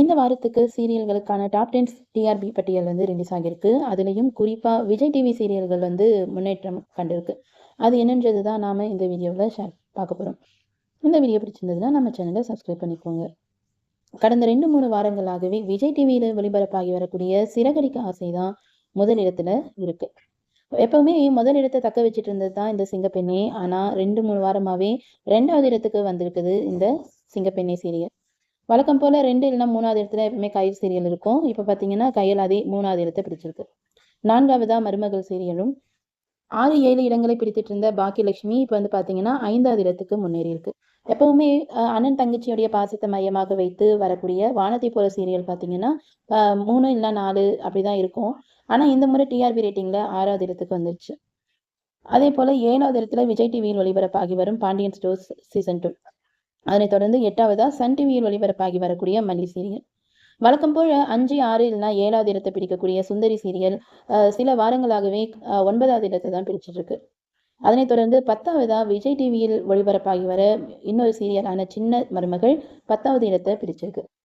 இந்த வாரத்துக்கு சீரியல்களுக்கான top ten TRP பட்டியல் வந்து ரிலீஸ் ஆகியிருக்கு. அதுலேயும் குறிப்பாக விஜய் டிவி சீரியல்கள் வந்து முன்னேற்றம் கண்டிருக்கு. அது என்னன்றது தான் நாம் இந்த வீடியோவில் ஷேர் பார்க்க போகிறோம் இந்த வீடியோ பிடிச்சிருந்ததுன்னா நம்ம சேனலை சப்ஸ்கிரைப் பண்ணிக்கோங்க. கடந்த ரெண்டு மூணு வாரங்களாகவே விஜய் டிவியில் ஒளிபரப்பாகி வரக்கூடிய சிறகடிக்க ஆசை தான் முதலிடத்தில் இருக்கு. எப்பவுமே முதல் இடத்தை தக்க வச்சுட்டு இருந்தது தான் இந்த சிங்கப்பெண்ணே. ஆனால் ரெண்டு மூணு வாரமாகவே ரெண்டாவது இடத்துக்கு வந்திருக்குது இந்த சிங்கப்பெண்ணே சீரியல். வழக்கம் போல் ரெண்டு இல்லைனா மூணாவது இடத்துல எப்பவுமே கயல் சீரியல் இருக்கும். இப்போ பார்த்தீங்கன்னா கயல் அதே மூணாவது இடத்தை பிடிச்சிருக்கு. நான்காவதாக மருமகள் சீரியலும். ஆறு ஏழு இடங்களை பிடித்துட்டு இருந்த பாக்கியலட்சுமி இப்போ வந்து பார்த்தீங்கன்னா ஐந்தாவது இடத்துக்கு முன்னேறி இருக்கு. எப்பவுமே அண்ணன் தங்கச்சியுடைய பாசத்தை மையமாக வைத்து வரக்கூடிய வானத்தை போல சீரியல் பார்த்தீங்கன்னா மூணு இல்லை நாலு அப்படிதான் இருக்கும். ஆனால் இந்த முறை டிஆர்பி ரேட்டிங்கில் ஆறாவது இடத்துக்கு வந்துருச்சு. அதே போல் ஏழாவது இடத்துல விஜய் டிவியில் ஒளிபரப்பாகி வரும் பாண்டியன் ஸ்டோர்ஸ் சீசன் டூ. அதனைத் தொடர்ந்து எட்டாவதா சன் டிவியில் ஒளிபரப்பாகி வரக்கூடிய மல்லி சீரியல். வழக்கம் போல அஞ்சு ஆறு இல்லைனா ஏழாவது இடத்தை பிடிக்கக்கூடிய சுந்தரி சீரியல் சில வாரங்களாகவே ஒன்பதாவது இடத்தை தான் பிடிச்சிட்டு இருக்கு அதனைத் தொடர்ந்து பத்தாவதா விஜய் டிவியில் ஒளிபரப்பாகி வர இன்னொரு சீரியலான சின்ன மருமகள் பத்தாவது இடத்தை பிடிச்சிருக்கு.